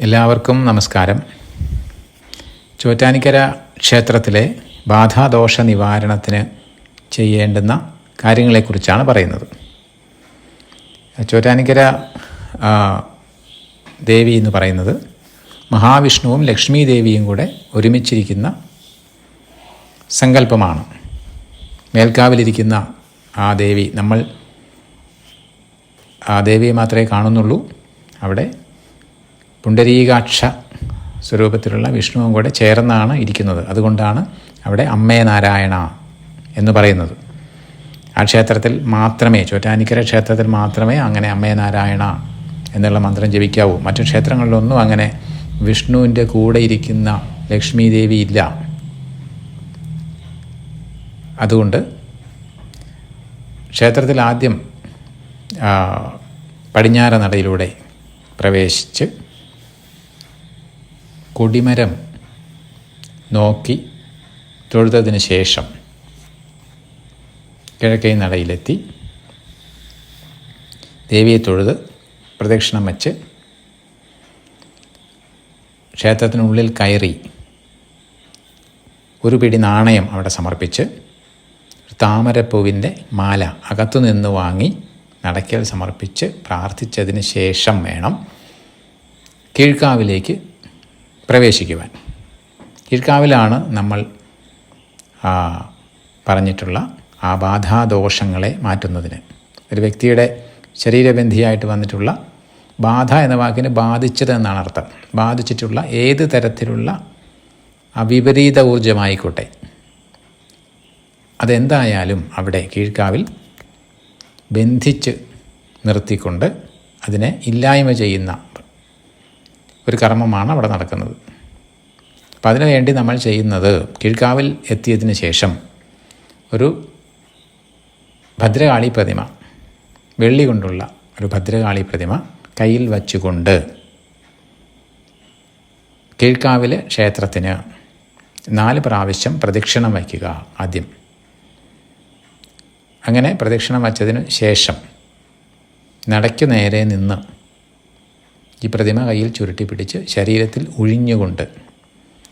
എല്ലാവർക്കും നമസ്കാരം. ചോറ്റാനിക്കര ക്ഷേത്രത്തിലെ ബാധാദോഷ നിവാരണത്തിന് ചെയ്യേണ്ടുന്ന കാര്യങ്ങളെക്കുറിച്ചാണ് പറയുന്നത്. ചോറ്റാനിക്കര ദേവി എന്ന് പറയുന്നത് മഹാവിഷ്ണുവും ലക്ഷ്മി ദേവിയും കൂടെ ഒരുമിച്ചിരിക്കുന്ന സങ്കല്പമാണ്. മേൽക്കാവിലിരിക്കുന്ന ആ ദേവി നമ്മൾ ആ ദേവിയെ മാത്രമേ കാണുന്നുള്ളൂ. അവിടെ പുണ്ടരീകാക്ഷ സ്വരൂപത്തിലുള്ള വിഷ്ണുവും കൂടെ ചേർന്നാണ് ഇരിക്കുന്നത്. അതുകൊണ്ടാണ് അവിടെ അമ്മേ നാരായണ എന്ന് പറയുന്നത്. ആ ക്ഷേത്രത്തിൽ മാത്രമേ ചോറ്റാനിക്കര ക്ഷേത്രത്തിൽ മാത്രമേ അങ്ങനെ അമ്മേ നാരായണ എന്നുള്ള മന്ത്രം ജപിക്കാവൂ. മറ്റു ക്ഷേത്രങ്ങളിലൊന്നും അങ്ങനെ വിഷ്ണുവിന്റെ കൂടെ ഇരിക്കുന്ന ലക്ഷ്മി ദേവി ഇല്ല. അതുകൊണ്ട് ക്ഷേത്രത്തിൽ ആദ്യം പടിഞ്ഞാറ നടയിലൂടെ പ്രവേശിച്ച് കൊടിമരം നോക്കി തൊഴുതതിന് ശേഷം കിഴക്കേ നടയിലെത്തി ദേവിയെ തൊഴുത് പ്രദക്ഷിണം വച്ച് ക്ഷേത്രത്തിനുള്ളിൽ കയറി ഒരു പിടി നാണയം അവിടെ സമർപ്പിച്ച് താമരപ്പൂവിന്റെ മാല അകത്തു നിന്ന് വാങ്ങി നടക്കൽ സമർപ്പിച്ച് പ്രാർത്ഥിച്ചതിന് ശേഷം വേണം കീഴ്ക്കാവിലേക്ക് പ്രവേശിക്കുവാൻ. കീഴ്ക്കാവിലാണ് നമ്മൾ പറഞ്ഞിട്ടുള്ള ആ ബാധാദോഷങ്ങളെ മാറ്റുന്നതിന്. ഒരു വ്യക്തിയുടെ ശരീരബന്ധിയായിട്ട് വന്നിട്ടുള്ള ബാധ എന്ന വാക്കിന് ബാധിച്ചത് എന്നാണ് അർത്ഥം. ബാധിച്ചിട്ടുള്ള ഏത് തരത്തിലുള്ള അവിപരീത ഊർജമായിക്കോട്ടെ അതെന്തായാലും അവിടെ കീഴ്ക്കാവിൽ ബന്ധിച്ച് നിർത്തിക്കൊണ്ട് അതിനെ ഇല്ലായ്മ ചെയ്യുന്ന ഒരു കർമ്മമാണ് അവിടെ നടക്കുന്നത്. അപ്പം അതിനുവേണ്ടി നമ്മൾ ചെയ്യുന്നത് കീഴ്ക്കാവിൽ എത്തിയതിന് ശേഷം ഒരു ഭദ്രകാളി പ്രതിമ വെള്ളി കൊണ്ടുള്ള ഒരു ഭദ്രകാളി പ്രതിമ കയ്യിൽ വച്ചുകൊണ്ട് കീഴ്ക്കാവിലെ ക്ഷേത്രത്തിന് നാല് പ്രാവശ്യം പ്രദക്ഷിണം വയ്ക്കുക ആദ്യം. അങ്ങനെ പ്രദക്ഷിണം വച്ചതിന് ശേഷം നടയ്ക്കു നേരെ നിന്ന് ഈ പ്രതിമ കയ്യിൽ ചുരുട്ടി പിടിച്ച് ശരീരത്തിൽ ഒഴിഞ്ഞുകൊണ്ട്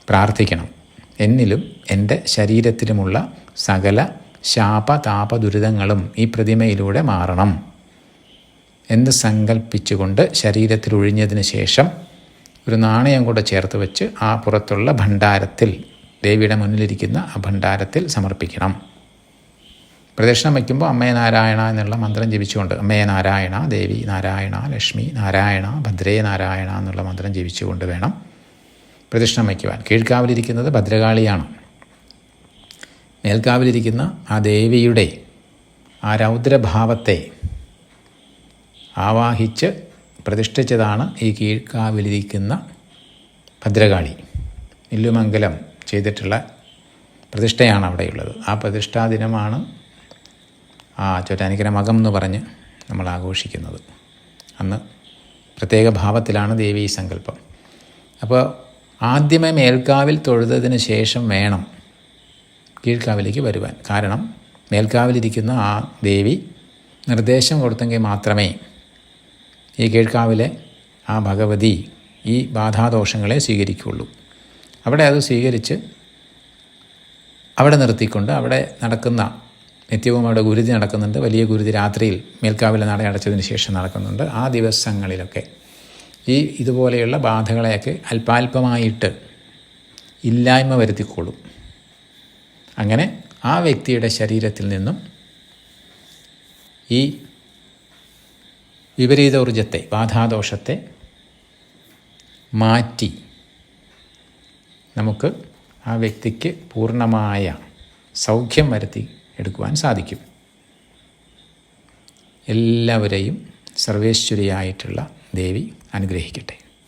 പ്രാർത്ഥിക്കണം. എന്നിലും എന്റെ ശരീരത്തിലുമുള്ള സകല ശാപ താപ ദുരിതങ്ങളും ഈ പ്രതിമയിലൂടെ മാറണം. എന്ന് സങ്കല്പിച്ചുകൊണ്ട് ശരീരത്തിൽ ഒഴിഞ്ഞതിന് ശേഷം ഒരു നാണയം കൂടെ ചേർത്ത് വെച്ച് ആ പുറത്തുള്ള ഭണ്ഡാരത്തിൽ ദേവിയുടെ മുന്നിലിരിക്കുന്ന ആ ഭണ്ഡാരത്തിൽ സമർപ്പിക്കണം. പ്രദക്ഷിണം വയ്ക്കുമ്പോൾ അമ്മയെ നാരായണ എന്നുള്ള മന്ത്രം ജപിച്ചുകൊണ്ട് അമ്മയെ നാരായണ ദേവി നാരായണ ലക്ഷ്മി നാരായണ ഭദ്രേ നാരായണ എന്നുള്ള മന്ത്രം ജപിച്ചുകൊണ്ട് വേണം പ്രദക്ഷിണം വയ്ക്കുവാൻ. കീഴ്ക്കാവിലിരിക്കുന്നത് ഭദ്രകാളിയാണ്. മേൽക്കാവിലിരിക്കുന്ന ആ ദേവിയുടെ ആ രൗദ്രഭാവത്തെ ആവാഹിച്ച് പ്രതിഷ്ഠിച്ചതാണ് ഈ കീഴ്ക്കാവിലിരിക്കുന്ന ഭദ്രകാളി. ഇല്ലുമംഗലം ചെയ്തിട്ടുള്ള പ്രതിഷ്ഠയാണ് അവിടെയുള്ളത്. ആ പ്രതിഷ്ഠാ ദിനമാണ് ആ ചോറ്റാനിക്കര മകം എന്ന് പറഞ്ഞ് നമ്മൾ ആഘോഷിക്കുന്നത്. അന്ന് പ്രത്യേക ഭാവത്തിലാണ് ദേവീ സങ്കല്പം. അപ്പോൾ ആദ്യമേ മേൽക്കാവിൽ തൊഴുതതിന് ശേഷം വേണം കീഴ്ക്കാവിലേക്ക് വരുവാൻ. കാരണം മേൽക്കാവിലിരിക്കുന്ന ആ ദേവി നിർദ്ദേശം കൊടുത്തെങ്കിൽ മാത്രമേ ഈ കീഴ്ക്കാവിലെ ആ ഭഗവതി ഈ ബാധാദോഷങ്ങളെ സ്വീകരിക്കുകയുള്ളൂ. അവിടെ അത് സ്വീകരിച്ച് അവിടെ നിർത്തിക്കൊണ്ട് അവിടെ നടക്കുന്ന നിത്യവും അവിടെ ഗുരുതി നടക്കുന്നുണ്ട്. വലിയ ഗുരുതി രാത്രിയിൽ മേൽക്കാവിലെ നട അടച്ചതിന് ശേഷം നടക്കുന്നുണ്ട്. ആ ദിവസങ്ങളിലൊക്കെ ഈ ഇതുപോലെയുള്ള ബാധകളെയൊക്കെ അല്പാൽപമായിട്ട് ഇല്ലായ്മ വരുത്തിക്കോളും. അങ്ങനെ ആ വ്യക്തിയുടെ ശരീരത്തിൽ നിന്നും ഈ വിപരീത ഊർജത്തെ ബാധാദോഷത്തെ മാറ്റി നമുക്ക് ആ വ്യക്തിക്ക് പൂർണമായ സൗഖ്യം വരുത്തി എടുക്കുവാൻ സാധിക്കും. എല്ലാവരെയും സർവേശ്വരിയായിട്ടുള്ള ദേവി അനുഗ്രഹിക്കട്ടെ.